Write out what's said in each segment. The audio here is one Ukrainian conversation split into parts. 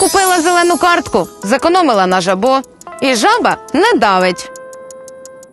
Купила зелену картку, зекономила на жабо, і жаба не давить.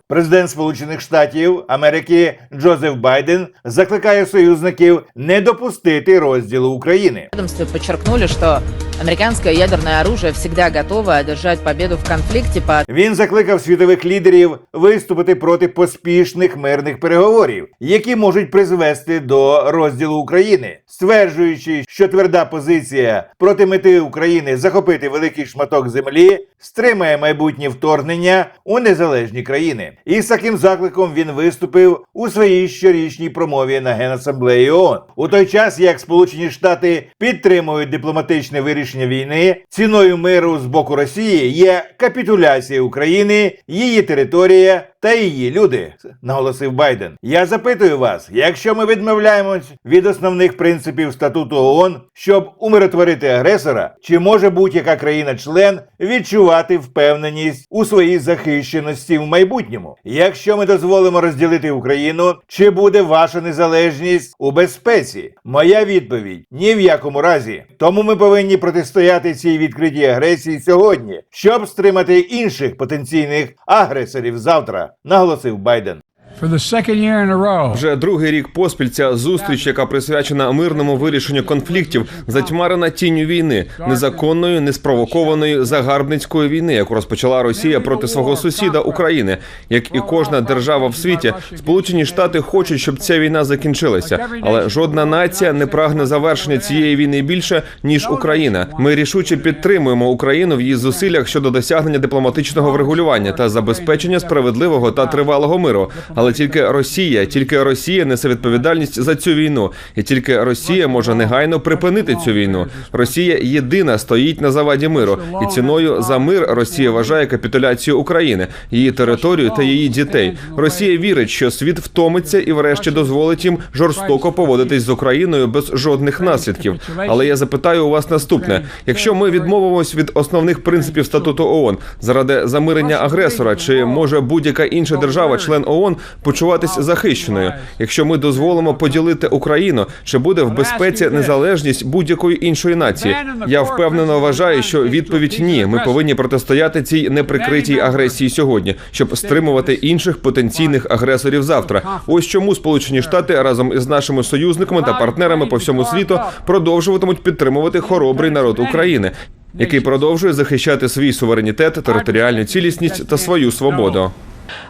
Президент Сполучених Штатів Америки Джозеф Байден закликає союзників не допустити розділу України. Відомстві подчеркнули, что американское ядерное оружие всегда готово одержать победу в конфликте по Він закликав світових лідерів виступити проти поспішних мирних переговорів, які можуть призвести до розділу України, стверджуючи, що тверда позиція проти мети України захопити великий шматок землі стримає майбутнє вторгнення у незалежні країни. І з таким закликом він виступив у своїй щорічній промові на Генасамблеї ООН. У той час, як Сполучені Штати підтримують дипломатичне вирішення війни, ціною миру з боку Росії є капітуляція України, її територія та її люди, наголосив Байден. Я запитую вас, якщо ми відмовляємось від основних принципів статуту ООН, щоб умиротворити агресора, чи може будь-яка країна-член відчувати впевненість у своїй захищеності в майбутньому? Якщо ми дозволимо розділити Україну, чи буде ваша незалежність у безпеці? Моя відповідь ні в якому разі. Тому ми повинні протистояти цій відкритій агресії сьогодні, щоб стримати інших потенційних агресорів завтра, наголосив Байден. Вже другий рік поспіль ця зустріч, яка присвячена мирному вирішенню конфліктів, затьмарена тінню війни, незаконної, неспровокованої загарбницької війни, яку розпочала Росія проти свого сусіда України. Як і кожна держава в світі, Сполучені Штати хочуть, щоб ця війна закінчилася, але жодна нація не прагне завершення цієї війни більше ніж Україна. Ми рішуче підтримуємо Україну в її зусиллях щодо досягнення дипломатичного врегулювання та забезпечення справедливого та тривалого миру. Але тільки Росія, тільки Росія несе відповідальність за цю війну, і тільки Росія може негайно припинити цю війну. Росія єдина стоїть на заваді миру, і ціною за мир Росія вважає капітуляцію України, її територію та її дітей. Росія вірить, що світ втомиться і, врешті, дозволить їм жорстоко поводитись з Україною без жодних наслідків. Але я запитаю у вас наступне: якщо ми відмовимось від основних принципів статуту ООН заради замирення агресора, чи може будь-яка інша держава, член ООН, почуватись захищеною? Якщо ми дозволимо поділити Україну, чи буде в безпеці незалежність будь-якої іншої нації? Я впевнено вважаю, що відповідь ні. Ми повинні протистояти цій неприкритій агресії сьогодні, щоб стримувати інших потенційних агресорів завтра. Ось чому Сполучені Штати разом із нашими союзниками та партнерами по всьому світу продовжуватимуть підтримувати хоробрий народ України, який продовжує захищати свій суверенітет, територіальну цілісність та свою свободу.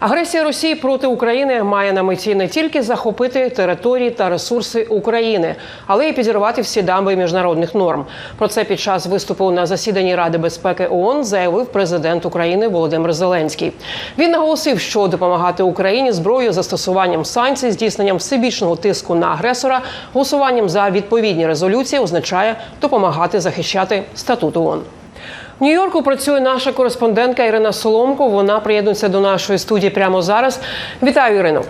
Агресія Росії проти України має на меті не тільки захопити території та ресурси України, але й підірвати всі дамби міжнародних норм. Про це під час виступу на засіданні Ради безпеки ООН заявив президент України Володимир Зеленський. Він наголосив, що допомагати Україні зброєю застосуванням санкцій, здійсненням всебічного тиску на агресора, голосуванням за відповідні резолюції означає допомагати захищати статут ООН. В Нью-Йорку працює наша кореспондентка Ірина Соломко. Вона приєднується до нашої студії прямо зараз. Вітаю, Ірино.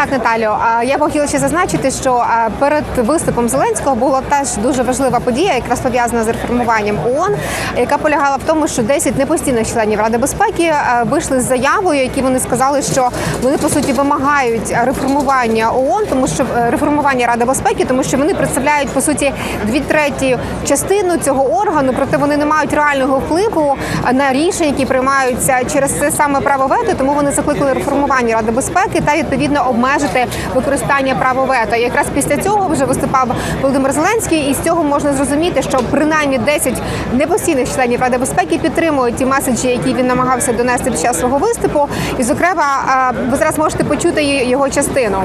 Так, Наталю, я б хотіла ще зазначити, що перед виступом Зеленського була теж дуже важлива подія, якраз пов'язана з реформуванням ООН, яка полягала в тому, що 10 непостійних членів Ради безпеки вийшли з заявою, які вони сказали, що вони по суті вимагають реформування ООН, тому що е, реформування Ради безпеки, тому що вони представляють по суті дві треті частину цього органу, проте вони не мають реального впливу на рішення, які приймаються через це саме право вето. Тому вони закликали реформування Ради безпеки та відповідно обмежити використання права вето. Якраз після цього вже виступав Володимир Зеленський, і з цього можна зрозуміти, що принаймні 10 непостійних членів Ради безпеки підтримують ті меседжі, які він намагався донести під час свого виступу. І, зокрема, ви зараз можете почути його частину.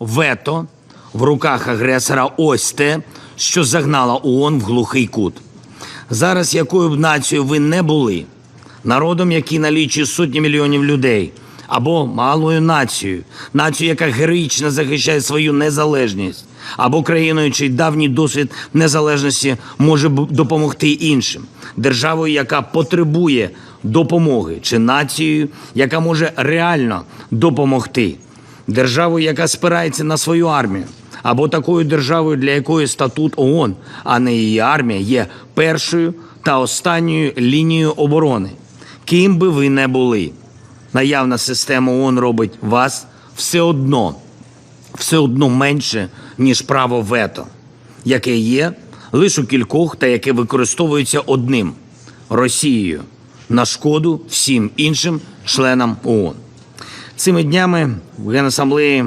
Вето в руках агресора ось те, що загнало ООН в глухий кут. Зараз, якою б нацією ви не були, народом, який налічує сотні мільйонів людей, або малою нацією, нацією, яка героїчно захищає свою незалежність, або країною, чий давній досвід незалежності може допомогти іншим, державою, яка потребує допомоги, чи нацією, яка може реально допомогти державою, яка спирається на свою армію, або такою державою, для якої статут ООН, а не її армія, є першою та останньою лінією оборони. Ким би ви не були, наявна система ООН робить вас все одно все одно менше, ніж право вето, яке є лише у кількох та яке використовується одним Росією на шкоду всім іншим членам ООН. Цими днями в Генасамблеї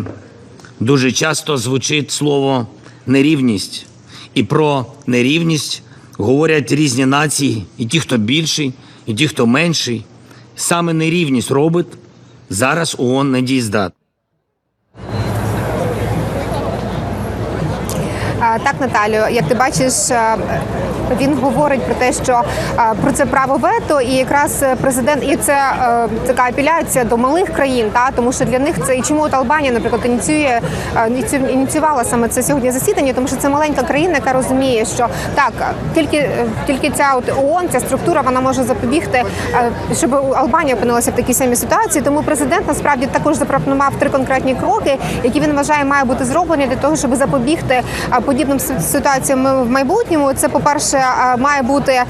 дуже часто звучить слово нерівність. І про нерівність говорять різні нації, і ті, хто більший, і ті, хто менший. Саме нерівність робить зараз ООН недієздатною. Так, Наталю, як ти бачиш, е, він говорить про те, що е, про це право вето, і якраз е, президент, і це е, така апеляція до малих країн, та тому що для них це і чому от Албанія, наприклад, ініціює е, ініціювала саме це сьогодні засідання, тому що це маленька країна, яка розуміє, що так тільки е, тільки ця от ООН, ця структура, вона може запобігти, е, щоб Албанія опинилася в такій самій ситуації. Тому президент насправді також запропонував три конкретні кроки, які він вважає має бути зроблені для того, щоб запобігти е, подібним си- ситуаціям в майбутньому. Це, по-перше, е, має бути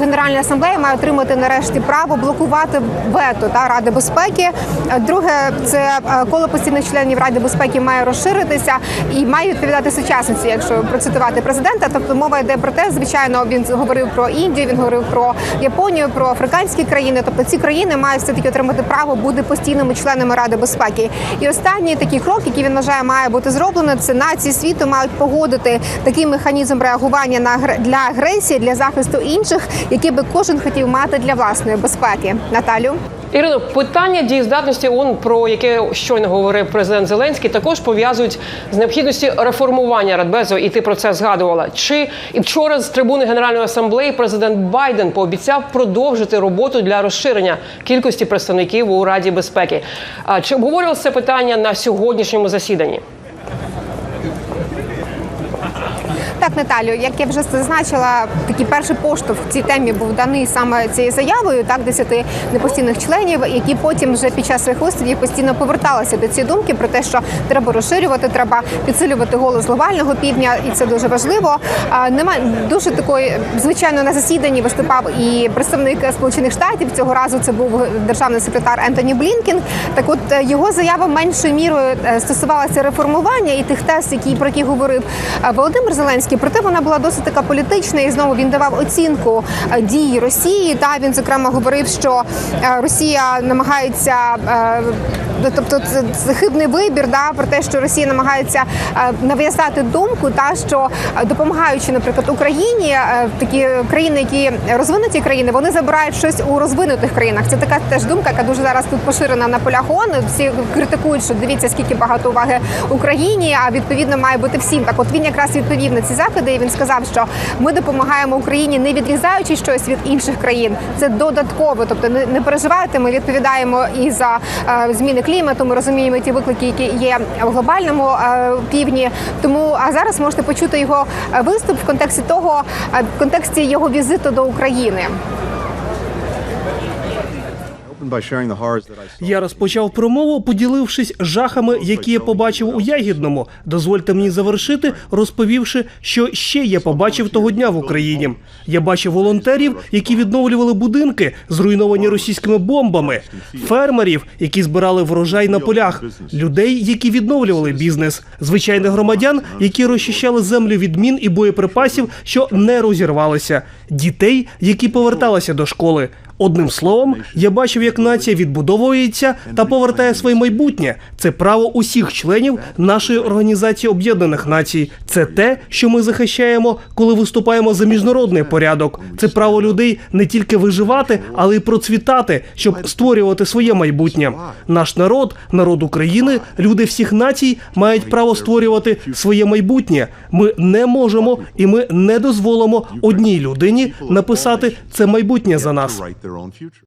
Генеральна асамблея, має отримати нарешті право блокувати вето та Ради безпеки. Друге, це коло постійних членів Ради безпеки має розширитися і має відповідати сучасниці, якщо процитувати президента. Тобто мова йде про те, звичайно, він говорив про Індію, він говорив про Японію, про африканські країни. Тобто ці країни мають все таки отримати право бути постійними членами Ради безпеки. І останній такий крок, який він вважає, має бути зроблено, це нації світу мають погодити такий механізм реагування на для агресії для захисту інших, який би кожен хотів мати для власної безпеки. Наталю. Ірино, питання дієздатності ООН, про яке щойно говорив президент Зеленський, також пов'язують з необхідністю реформування Радбезу, і ти про це згадувала. Чи і вчора з трибуни Генеральної асамблеї президент Байден пообіцяв продовжити роботу для розширення кількості представників у Раді безпеки? А чи обговорювалося це питання на сьогоднішньому засіданні? Так, Наталю, як я вже зазначила, такий перший поштовх в цій темі був даний саме цією заявою, так, десяти непостійних членів, які потім вже під час своїх виступів постійно поверталися до цієї думки про те, що треба розширювати, треба підсилювати голос глобального півдня, і це дуже важливо. А, Немає дуже такої, звичайно, на засіданні виступав і представник Сполучених Штатів. Цього разу це був державний секретар Ентоні Блінкен. Так, от е, його заява меншою мірою е, стосувалася реформування і тих тез, які про які говорив е, Володимир Зеленський. Проте вона була досить така політична, і знову він давав оцінку е, дії Росії. Та він зокрема говорив, що е, Росія намагається. е, ну, Тобто це, хибний вибір, да про те, що Росія намагається нав'язати думку, та що допомагаючи, наприклад, Україні, такі країни, які розвинуті країни, вони забирають щось у розвинутих країнах. Це така теж думка, яка дуже зараз тут поширена на полях ООН. Всі критикують, що дивіться, скільки багато уваги Україні, а відповідно має бути всім. Так, от він якраз відповів на ці заходи. і Він сказав, що ми допомагаємо Україні, не відрізаючи щось від інших країн. Це додатково. Тобто не, переживайте. Ми відповідаємо і за е, зміни клімату. Ми розуміємо ті виклики, які є в глобальному е, півдні. Тому а зараз можете почути його е, виступ в контексті того, в контексті його візиту до України. Я розпочав промову, поділившись жахами, які я побачив у Ягідному. Дозвольте мені завершити, розповівши, що ще я побачив того дня в Україні. Я бачив волонтерів, які відновлювали будинки, зруйновані російськими бомбами, фермерів, які збирали врожай на полях, людей, які відновлювали бізнес, звичайних громадян, які розчищали землю від мін і боєприпасів, що не розірвалися, дітей, які поверталися до школи. Одним словом, я бачив, як нація відбудовується та повертає своє майбутнє. Це право усіх членів нашої організації Об'єднаних Націй. Це те, що ми захищаємо, коли виступаємо за міжнародний порядок. Це право людей не тільки виживати, але й процвітати, щоб створювати своє майбутнє. Наш народ, народ України, люди всіх націй мають право створювати своє майбутнє. Ми не можемо і ми не дозволимо одній людині написати це майбутнє за нас. Their own future.